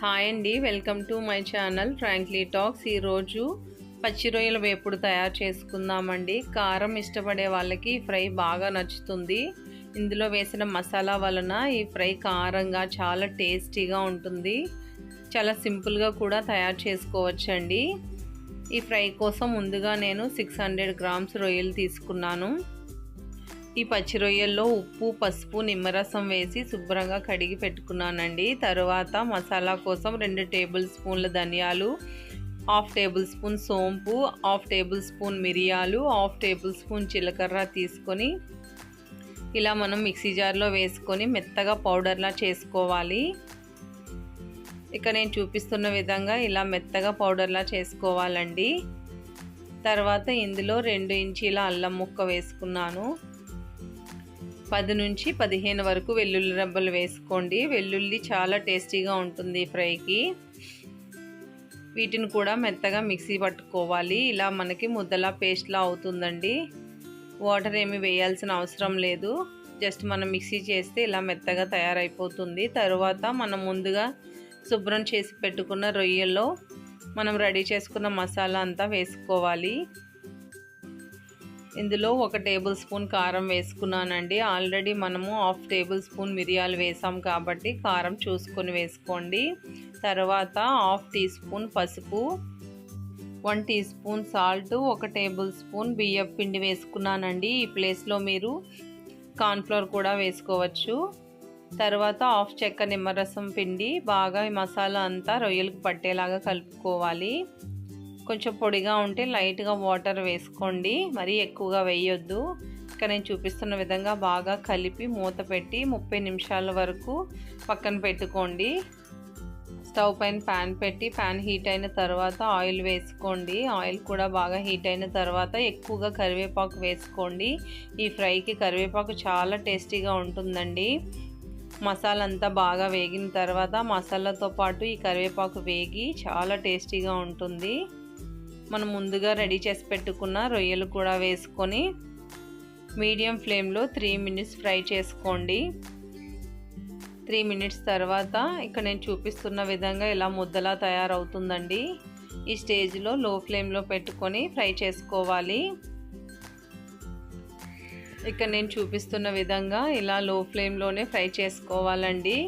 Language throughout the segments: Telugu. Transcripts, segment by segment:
హాయ్ అండి welcome to my channel frankly talks ఈరోజు పచ్చి రొయ్యల వేపుడు తయారు చేసుకుందామండి. కారం ఇష్టపడే వాళ్ళకి ఈ ఫ్రై బాగా నచ్చుతుంది. ఇందులో వేసిన మసాలా వలన ఈ ఫ్రై కారంగా చాలా టేస్టీగా ఉంటుంది. చాలా సింపుల్గా కూడా తయారు చేసుకోవచ్చండి. ఈ ఫ్రై కోసం ముందుగా నేను సిక్స్ హండ్రెడ్ గ్రామ్స్ రొయ్యలు తీసుకున్నాను. ఈ పచ్చి రొయ్యల్లో ఉప్పు పసుపు నిమ్మరసం వేసి శుభ్రంగా కడిగి పెట్టుకున్నానండి. తర్వాత మసాలా కోసం రెండు టేబుల్ స్పూన్ల ధనియాలు హాఫ్ టేబుల్ స్పూన్ సోంపు హాఫ్ టేబుల్ స్పూన్ మిరియాలు హాఫ్ టేబుల్ స్పూన్ జీలకర్ర తీసుకొని ఇలా మనం మిక్సీ జార్లో వేసుకొని మెత్తగా పౌడర్లా చేసుకోవాలి. ఇక నేను చూపిస్తున్న విధంగా ఇలా మెత్తగా పౌడర్లా చేసుకోవాలండి. తర్వాత ఇందులో రెండు ఇంచీల అల్లం ముక్క వేసుకున్నాను. పది నుంచి పదిహేను వరకు వెల్లుల్లి రబ్బలు వేసుకోండి. వెల్లుల్లి చాలా టేస్టీగా ఉంటుంది ఫ్రైకి. వీటిని కూడా మెత్తగా మిక్సీ పట్టుకోవాలి. ఇలా మనకి ముద్దలా పేస్ట్లా అవుతుందండి. వాటర్ ఏమి వేయాల్సిన అవసరం లేదు. జస్ట్ మనం మిక్సీ చేస్తే ఇలా మెత్తగా తయారైపోతుంది. తర్వాత మనం ముందుగా శుభ్రం చేసి పెట్టుకున్న రొయ్యల్లో మనం రెడీ చేసుకున్న మసాలా అంతా వేసుకోవాలి. ఇందులో ఒక టేబుల్ స్పూన్ కారం వేసుకున్నానండి. ఆల్రెడీ మనము హాఫ్ టేబుల్ స్పూన్ మిరియాలు వేసాం కాబట్టి కారం చూసుకొని వేసుకోండి. తర్వాత హాఫ్ టీ స్పూన్ పసుపు వన్ టీ స్పూన్ సాల్ట్ ఒక టేబుల్ స్పూన్ బియ్యం పిండి వేసుకున్నానండి. ఈ ప్లేస్లో మీరు కార్న్ఫ్లోర్ కూడా వేసుకోవచ్చు. తర్వాత హాఫ్ చెక్క నిమ్మరసం పిండి బాగా ఈ మసాలా అంతా రొయ్యలకు పట్టేలాగా కలుపుకోవాలి. కొంచెం పొడిగా ఉంటే లైట్గా వాటర్ వేసుకోండి. మరీ ఎక్కువగా వేయొద్దు. ఇక్కడ నేను చూపిస్తున్న విధంగా బాగా కలిపి మూత పెట్టి ముప్పై నిమిషాల వరకు పక్కన పెట్టుకోండి. స్టవ్ పైన ప్యాన్ పెట్టి ప్యాన్ హీట్ అయిన తర్వాత ఆయిల్ వేసుకోండి. ఆయిల్ కూడా బాగా హీట్ అయిన తర్వాత ఎక్కువగా కరివేపాకు వేసుకోండి. ఈ ఫ్రైకి కరివేపాకు చాలా టేస్టీగా ఉంటుందండి. మసాలా అంతా బాగా వేగిన తర్వాత మసాలాతో పాటు ఈ కరివేపాకు వేగి చాలా టేస్టీగా ఉంటుంది. మనం ముందుగా రెడీ చేసి పెట్టుకున్న రొయ్యలు కూడా వేసుకొని మీడియం ఫ్లేమ్లో త్రీ మినిట్స్ ఫ్రై చేసుకోండి. త్రీ మినిట్స్ తర్వాత ఇక్కడ నేను చూపిస్తున్న విధంగా ఇలా ముద్దలా తయారవుతుందండి. ఈ స్టేజ్లో లో ఫ్లేమ్లో పెట్టుకొని ఫ్రై చేసుకోవాలి. ఇక్కడ నేను చూపిస్తున్న విధంగా ఇలా లో ఫ్లేమ్లోనే ఫ్రై చేసుకోవాలండి.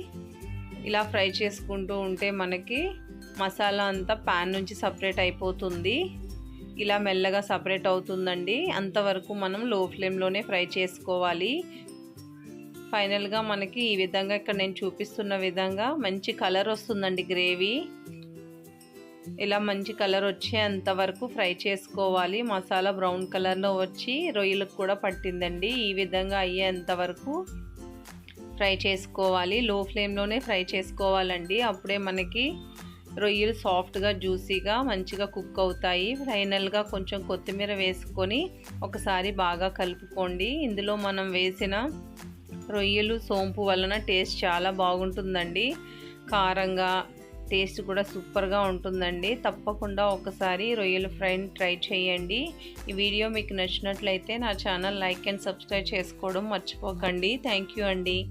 ఇలా ఫ్రై చేసుకుంటూ ఉంటే మనకి మసాలా అంతా ప్యాన్ నుంచి సపరేట్ అయిపోతుంది. ఇలా మెల్లగా సపరేట్ అవుతుందండి. అంతవరకు మనం లో ఫ్లేమ్లోనే ఫ్రై చేసుకోవాలి. ఫైనల్గా మనకి ఈ విధంగా ఇక్కడ నేను చూపిస్తున్న విధంగా మంచి కలర్ వస్తుందండి గ్రేవీ ఇలా మంచి కలర్ వచ్చేంత వరకు ఫ్రై చేసుకోవాలి. మసాలా బ్రౌన్ కలర్లో వచ్చి రొయ్యలకు కూడా పట్టిందండి. ఈ విధంగా అయ్యేంత వరకు ఫ్రై చేసుకోవాలి. లో ఫ్లేమ్లోనే ఫ్రై చేసుకోవాలండి. అప్పుడే మనకి రొయ్యలు సాఫ్ట్గా జ్యూసీగా మంచిగా కుక్ అవుతాయి. ఫైనల్గా కొంచెం కొత్తిమీర వేసుకొని ఒకసారి బాగా కలుపుకోండి. ఇందులో మనం వేసిన రొయ్యలు సోంపు వలన టేస్ట్ చాలా బాగుంటుందండి. కారంగా టేస్ట్ కూడా సూపర్గా ఉంటుందండి. తప్పకుండా ఒకసారి రొయ్యల ఫ్రైని ట్రై చేయండి. ఈ వీడియో మీకు నచ్చినట్లయితే నా ఛానల్ లైక్ అండ్ సబ్స్క్రైబ్ చేసుకోవడం మర్చిపోకండి. థ్యాంక్ యూ అండి.